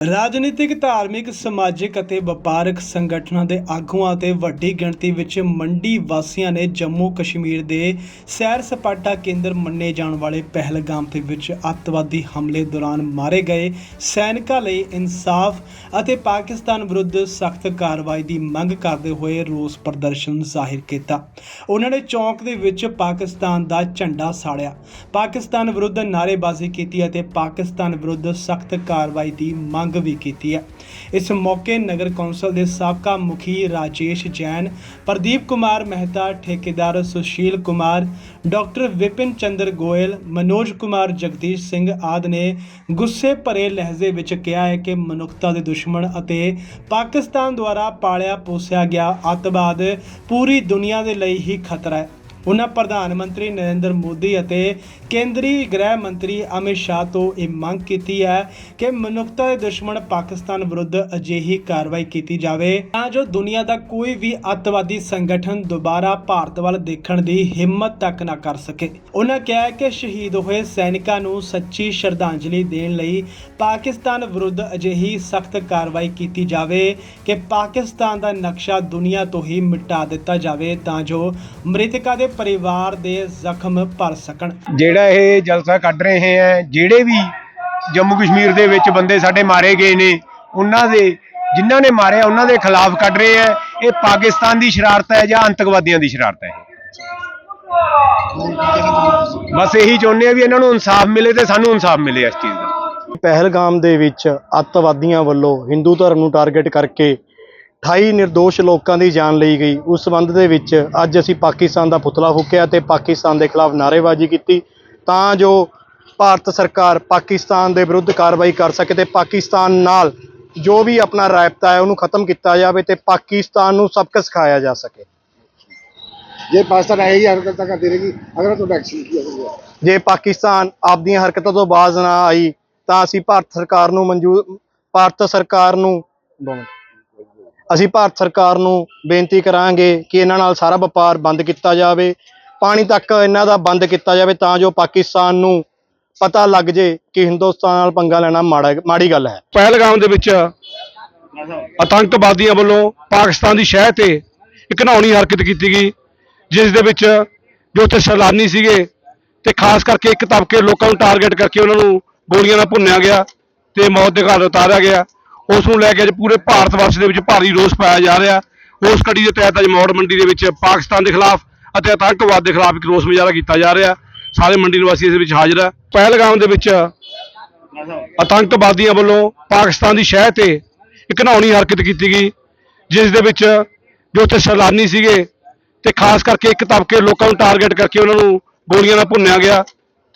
ਰਾਜਨੀਤਿਕ, ਧਾਰਮਿਕ, ਸਮਾਜਿਕ ਅਤੇ ਵਪਾਰਕ ਸੰਗਠਨਾਂ ਦੇ ਆਗੂਆਂ ਅਤੇ ਵੱਡੀ ਗਿਣਤੀ ਵਿੱਚ ਮੰਡੀ ਵਾਸੀਆਂ ਨੇ ਜੰਮੂ ਕਸ਼ਮੀਰ ਦੇ ਸੈਰ ਸਪਾਟਾ ਕੇਂਦਰ ਮੰਨੇ ਜਾਣ ਵਾਲੇ ਪਹਿਲਗਾਮ ਦੇ ਵਿੱਚ ਅੱਤਵਾਦੀ ਹਮਲੇ ਦੌਰਾਨ ਮਾਰੇ ਗਏ ਸੈਨਿਕਾਂ ਲਈ ਇਨਸਾਫ ਅਤੇ ਪਾਕਿਸਤਾਨ ਵਿਰੁੱਧ ਸਖਤ ਕਾਰਵਾਈ ਦੀ ਮੰਗ ਕਰਦੇ ਹੋਏ ਰੋਸ ਪ੍ਰਦਰਸ਼ਨ ਜ਼ਾਹਿਰ ਕੀਤਾ। ਉਹਨਾਂ ਨੇ ਚੌਂਕ ਦੇ ਵਿੱਚ ਪਾਕਿਸਤਾਨ ਦਾ ਝੰਡਾ ਸਾੜਿਆ। ਪਾਕਿਸਤਾਨ ਵਿਰੁੱਧ ਨਾਅਰੇਬਾਜ਼ੀ ਕੀਤੀ ਅਤੇ ਪਾਕਿਸਤਾਨ ਵਿਰੁੱਧ ਸਖਤ ਕਾਰਵਾਈ ਦੀ ਮੰਗ ਵੀ ਕੀਤੀ ਹੈ ਇਸ ਮੌਕੇ ਨਗਰ ਕੌਂਸਲ ਦੇ ਸਾਬਕਾ ਮੁਖੀ ਰਾਜੇਸ਼ ਜੈਨ, ਪ੍ਰਦੀਪ ਕੁਮਾਰ ਮਹਿਤਾ, ਠੇਕੇਦਾਰ ਸੁਸ਼ੀਲ ਕੁਮਾਰ, ਡਾਕਟਰ ਵਿਪਿਨ ਚੰਦਰ ਗੋਇਲ, ਮਨੋਜ ਕੁਮਾਰ ਜਗਦੀਸ਼ ਸਿੰਘ ਆਦ ਨੇ ਗੁੱਸੇ ਭਰੇ ਲਹਿਜੇ ਵਿੱਚ ਕਿਹਾ ਹੈ ਕਿ ਮਨੁੱਖਤਾ ਦੇ ਦੁਸ਼ਮਣ ਅਤੇ ਪਾਕਿਸਤਾਨ ਦੁਆਰਾ ਪਾਲਿਆ ਪੋਸਿਆ ਗਿਆ ਅੱਤਵਾਦ ਪੂਰੀ ਦੁਨੀਆ ਦੇ ਲਈ ਹੀ ਖਤਰਾ ਹੈ। ਉਹਨਾਂ ਪ੍ਰਧਾਨ ਮੰਤਰੀ ਨਰਿੰਦਰ ਮੋਦੀ ਅਤੇ ਕੇਂਦਰੀ ਗ੍ਰਹਿ ਮੰਤਰੀ ਅਮਿਤ ਸ਼ਾਹ ਤੋਂ ਇਹ ਮੰਗ ਕੀਤੀ ਹੈ ਕਿ ਮਨੁੱਖਤਾ ਦੇ ਦੁਸ਼ਮਣ ਪਾਕਿਸਤਾਨ ਵਿਰੁੱਧ ਅਜਿਹੀ ਕਾਰਵਾਈ ਕੀਤੀ ਜਾਵੇ, ਤਾਂ ਜੋ ਦੁਨੀਆ ਦਾ ਕੋਈ ਵੀ ਅੱਤਵਾਦੀ ਸੰਗਠਨ ਦੁਬਾਰਾ ਭਾਰਤ ਵੱਲ ਦੇਖਣ ਦੀ ਹਿੰਮਤ ਤੱਕ ਨਾ ਕਰ ਸਕੇ। ਉਹਨਾਂ ਕਿਹਾ ਕਿ ਸ਼ਹੀਦ ਹੋਏ ਸੈਨਿਕਾਂ ਨੂੰ ਸੱਚੀ ਸ਼ਰਧਾਂਜਲੀ ਦੇਣ ਲਈ ਪਾਕਿਸਤਾਨ ਵਿਰੁੱਧ ਅਜਿਹੀ ਸਖਤ ਕਾਰਵਾਈ ਕੀਤੀ ਜਾਵੇ ਕਿ ਪਾਕਿਸਤਾਨ ਦਾ ਨਕਸ਼ਾ ਦੁਨੀਆ ਤੋਂ ਹੀ ਮਿਟਾ ਦਿੱਤਾ ਜਾਵੇ, ਤਾਂ ਜੋ ਮ੍ਰਿਤਕਾਂ ਦੇ ਪਰਿਵਾਰ ਦੇ ਜ਼ਖਮ ਭਰ ਸਕਣ। ਜਿਹੜਾ ਇਹ ਜਲਸਾ ਕੱਢ ਰਹੇ ਹੈ ਜਿਹੜੇ ਵੀ ਜੰਮੂ ਕਸ਼ਮੀਰ ਦੇ ਵਿੱਚ ਬੰਦੇ ਸਾਡੇ ਮਾਰੇ ਗਏ ਨੇ ਉਹਨਾਂ ਦੇ ਜਿਨ੍ਹਾਂ ਨੇ ਮਾਰਿਆ ਉਹਨਾਂ ਦੇ ਖਿਲਾਫ ਕੱਢ ਰਹੇ ਹੈ ਇਹ ਪਾਕਿਸਤਾਨ ਦੀ ਸ਼ਰਾਰਤ ਹੈ ਜਾਂ ਅੰਤਕਵਾਦੀਆਂ ਦੀ ਸ਼ਰਾਰਤ ਹੈ? ਬਸ ਇਹੀ ਚਾਹੁੰਦੇ ਆ ਵੀ ਇਹਨਾਂ ਨੂੰ ਇਨਸਾਫ ਮਿਲੇ ਤੇ ਸਾਨੂੰ ਇਨਸਾਫ ਮਿਲੇ ਇਸ ਚੀਜ਼ ਦਾ। ਪਹਿਲਗਾਮ ਦੇ ਵਿੱਚ ਅੱਤਵਾਦੀਆਂ ਵੱਲੋਂ ਹਿੰਦੂ ਧਰਮ ਨੂੰ ਟਾਰਗੇਟ ਕਰਕੇ 28 નિર્ਦੋਸ਼ ਲੋਕਾਂ ਦੀ ਜਾਨ ਲਈ ਗਈ। ਉਸ ਸੰਬੰਧ ਦੇ ਵਿੱਚ ਅੱਜ ਅਸੀਂ ਪਾਕਿਸਤਾਨ ਦਾ ਪੁਤਲਾ ਫੂਕਿਆ ਤੇ ਪਾਕਿਸਤਾਨ ਦੇ ਖਿਲਾਫ ਨਾਅਰੇਬਾਜ਼ੀ ਕੀਤੀ। ਤਾਂ ਜੋ ਭਾਰਤ ਸਰਕਾਰ ਪਾਕਿਸਤਾਨ ਦੇ ਵਿਰੁੱਧ ਕਾਰਵਾਈ ਕਰ ਸਕੇ ਤੇ ਪਾਕਿਸਤਾਨ ਨਾਲ ਜੋ ਵੀ ਆਪਣਾ ਰਾਇਬਤਾ ਹੈ ਉਹਨੂੰ ਖਤਮ ਕੀਤਾ ਜਾਵੇ ਤੇ ਪਾਕਿਸਤਾਨ ਨੂੰ ਸਬਕ ਸਿਖਾਇਆ ਜਾ ਸਕੇ। ਜੇ ਪਾਕਿਸਤਾਨ ਇਹੀ ਹਰਕਤਾਂ ਕਰਦੀ ਰਹੇਗੀ ਅਗਰ ਤੁਹਾਡਾ ਐਕਸ਼ਨ ਕੀ ਹੋਵੇਗਾ ਜੇ ਪਾਕਿਸਤਾਨ ਆਪਦੀਆਂ ਹਰਕਤਾਂ ਤੋਂ ਬਾਜ਼ ਨਾ ਆਈ ਤਾਂ ਅਸੀਂ ਭਾਰਤ ਸਰਕਾਰ ਨੂੰ ਮਨਜ਼ੂਰ ਭਾਰਤ ਸਰਕਾਰ ਨੂੰ। ਅਸੀਂ ਭਾਰਤ ਸਰਕਾਰ ਨੂੰ ਬੇਨਤੀ ਕਰਾਂਗੇ ਕਿ ਇਹਨਾਂ ਨਾਲ ਸਾਰਾ ਵਪਾਰ ਬੰਦ ਕੀਤਾ ਜਾਵੇ। ਪਾਣੀ ਤੱਕ ਇਹਨਾਂ ਦਾ ਬੰਦ ਕੀਤਾ ਜਾਵੇ ਤਾਂ ਜੋ ਪਾਕਿਸਤਾਨ ਨੂੰ ਪਤਾ ਲੱਗ ਜੇ ਕਿ ਹਿੰਦੁਸਤਾਨ ਨਾਲ ਪੰਗਾ ਲੈਣਾ ਮਾੜਾ ਮਾੜੀ ਗੱਲ ਹੈ। ਪਹਿਲਗਾਮ ਦੇ ਵਿੱਚ ਆਤੰਕਵਾਦੀਆਂ ਵੱਲੋਂ ਪਾਕਿਸਤਾਨ ਦੀ ਸ਼ਹਿ ਤੇ ਇੱਕ ਨਹਾਉਣੀ ਹਰਕਤ ਕੀਤੀ ਗਈ, ਜਿਸ ਦੇ ਵਿੱਚ ਜੋ ਉੱਥੇ ਸੈਲਾਨੀ ਸੀਗੇ ਤੇ ਖਾਸ ਕਰਕੇ ਇੱਕ ਤਬਕੇ ਲੋਕਾਂ ਨੂੰ ਟਾਰਗੇਟ ਕਰਕੇ ਉਹਨਾਂ ਨੂੰ ਗੋਲੀਆਂ ਨਾਲ ਭੁੰਨਿਆ ਗਿਆ ਤੇ ਮੌਤ ਦੇ ਘਾਟ ਉਤਾਰਿਆ ਗਿਆ। ਉਸ ਨੂੰ ਲੈ ਕੇ ਅੱਜ ਪੂਰੇ ਭਾਰਤ ਵਰਸ਼ ਦੇ ਵਿੱਚ ਭਾਰੀ ਰੋਸ ਪਾਇਆ ਜਾ ਰਿਹਾ। ਉਸ ਕੜੀ ਦੇ ਤਹਿਤ ਅੱਜ ਮੌੜ ਮੰਡੀ ਦੇ ਵਿੱਚ ਪਾਕਿਸਤਾਨ ਦੇ ਖਿਲਾਫ ਅਤੇ ਆਤੰਕਵਾਦ ਦੇ ਖਿਲਾਫ ਇੱਕ ਰੋਸ ਮੁਜ਼ਾਹਰਾ ਕੀਤਾ ਜਾ ਰਿਹਾ। ਸਾਰੇ ਮੰਡੀ ਨਿਵਾਸੀ ਇਸ ਵਿੱਚ ਹਾਜ਼ਰ ਹੈ ਪਹਿਲਗਾਮ ਦੇ ਵਿੱਚ ਆਤੰਕਵਾਦੀਆਂ ਵੱਲੋਂ ਪਾਕਿਸਤਾਨ ਦੀ ਸ਼ਹਿ ਤੇ ਇੱਕ ਨਹਾਉਣੀ ਹਰਕਤ ਕੀਤੀ ਗਈ, ਜਿਸ ਦੇ ਵਿੱਚ ਜੋ ਉੱਥੇ ਸੈਲਾਨੀ ਸੀਗੇ ਤੇ ਖਾਸ ਕਰਕੇ ਇੱਕ ਤਬਕੇ ਲੋਕਾਂ ਨੂੰ ਟਾਰਗੇਟ ਕਰਕੇ ਉਹਨਾਂ ਨੂੰ ਗੋਲੀਆਂ ਨਾਲ ਭੁੰਨਿਆ ਗਿਆ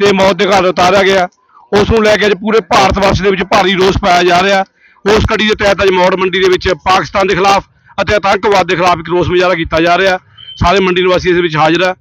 ਤੇ ਮੌਤ ਦੇ ਘਾਟ ਉਤਾਰਿਆ ਗਿਆ। ਉਸ ਨੂੰ ਲੈ ਕੇ ਅੱਜ ਪੂਰੇ ਭਾਰਤ ਵਰਸ਼ ਦੇ ਵਿੱਚ ਭਾਰੀ ਰੋਸ ਪਾਇਆ ਜਾ ਰਿਹਾ। ਉਸ ਕੜੀ ਦੇ ਤਹਿਤ ਅੱਜ ਮੌੜ ਮੰਡੀ ਦੇ ਵਿੱਚ ਪਾਕਿਸਤਾਨ ਦੇ ਖਿਲਾਫ ਅਤੇ ਆਤੰਕਵਾਦ ਦੇ ਖਿਲਾਫ ਇੱਕ ਰੋਸ ਮੁਜ਼ਾਹਰਾ ਕੀਤਾ ਜਾ ਰਿਹਾ। ਸਾਰੇ ਮੰਡੀ ਨਿਵਾਸੀ ਇਸ ਵਿੱਚ ਹਾਜ਼ਰ ਹੈ